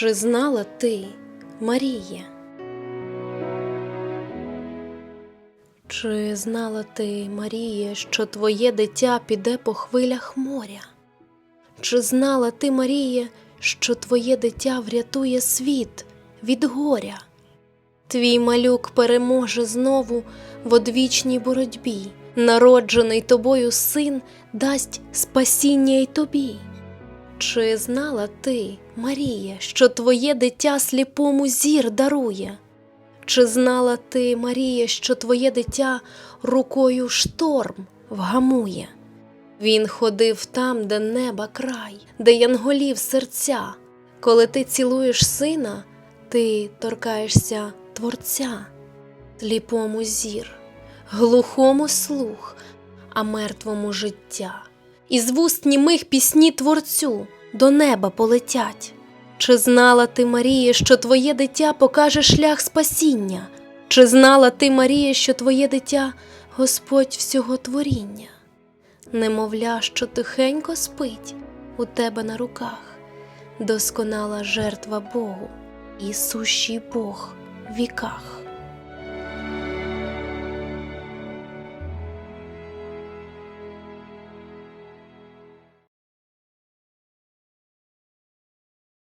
Чи знала ти, Маріє? Чи знала ти, Маріє, що твоє дитя піде по хвилях моря? Чи знала ти, Маріє, що твоє дитя врятує світ від горя? Твій малюк переможе знову в одвічній боротьбі, народжений тобою син дасть спасіння й тобі. Чи знала ти, Марія, що твоє дитя сліпому зір дарує? Чи знала ти, Марія, що твоє дитя рукою шторм вгамує? Він ходив там, де неба край, де янголів серця. Коли ти цілуєш сина, ти торкаєшся Творця, сліпому зір, глухому слух, а мертвому життя. Із вуст німих пісні Творцю до неба полетять. Чи знала ти, Марія, що твоє дитя покаже шлях спасіння? Чи знала ти, Марія, що твоє дитя Господь всього творіння? Немовля, що тихенько спить у тебе на руках, досконала жертва Богу і сущий Бог в віках.